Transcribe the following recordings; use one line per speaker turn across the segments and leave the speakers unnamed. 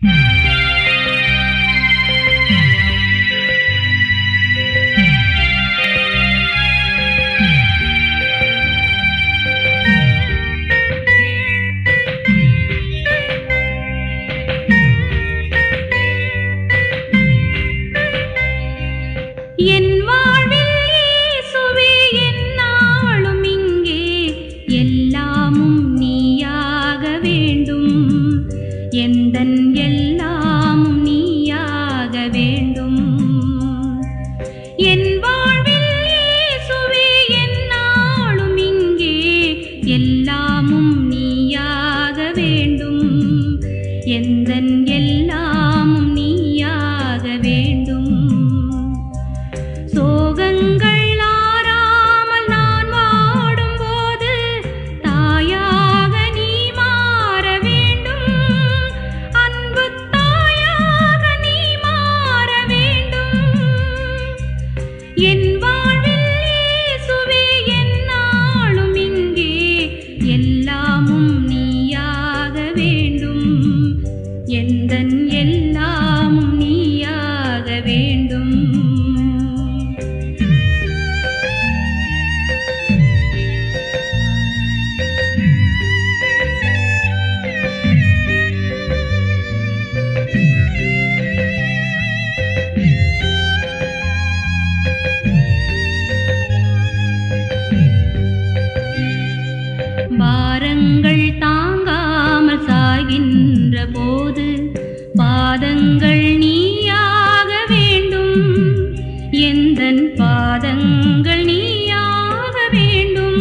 Hmm. வேண்டும். என் வாழ்வில் என்னாலும் இங்கே. எல்லாமும் நீயாக வேண்டும். எந்த என் பாதங்கள் நீயாக வேண்டும். எந்த பாதங்கள் நீயாக வேண்டும்.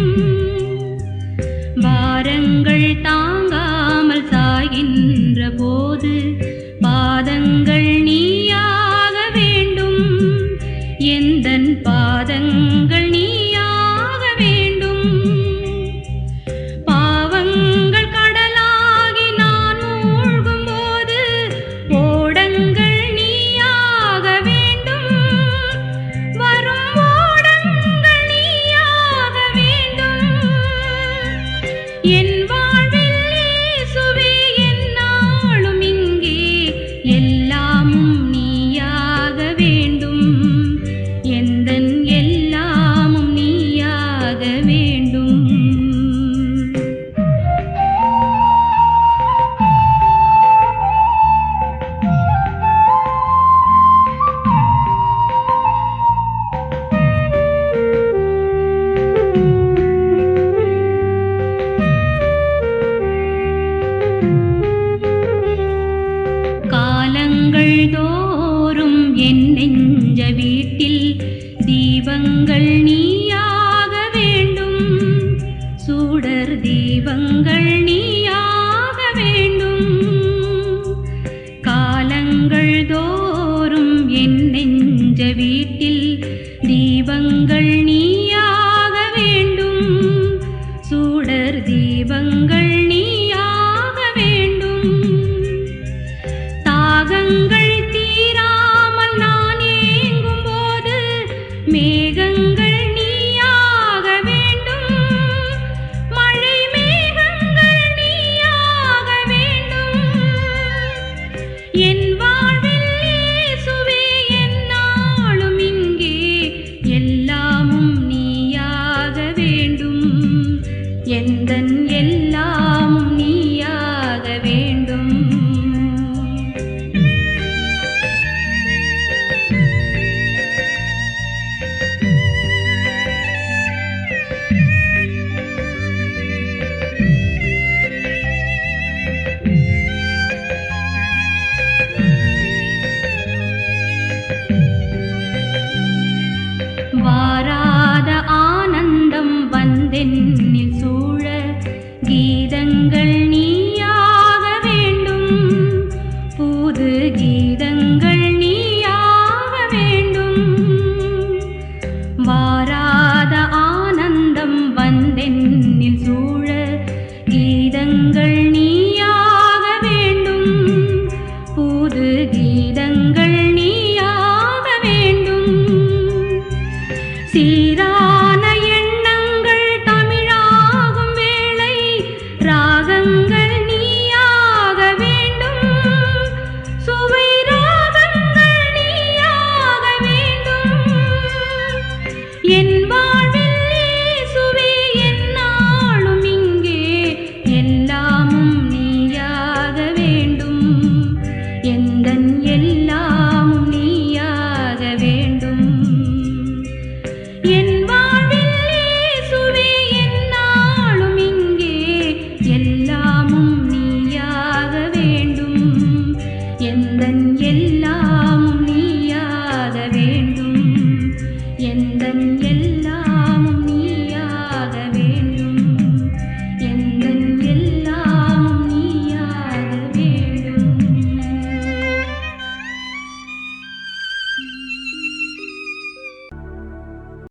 பாரங்கள் தாங்காமல் சாகின்ற போது பாதங்கள் தினங்கள் தோறும் என் நெஞ்ச வீட்டில் தீபங்கள் நீயாக வேண்டும். சூடர் தீபங்கள் நீயாக வேண்டும். காலங்கள் தோறும் என் நெஞ்ச வீட்டில் தீபங்கள் என்னில் சூழ கீதங்கள் நீயாக வேண்டும். புது கீதங்கள் நீயாக வேண்டும். வாராத ஆனந்தம் வந்தென்னில் சூழ கீதங்கள் நீயாக வேண்டும். புது கீதங்கள் நீயாக வேண்டும். சீ Sunday.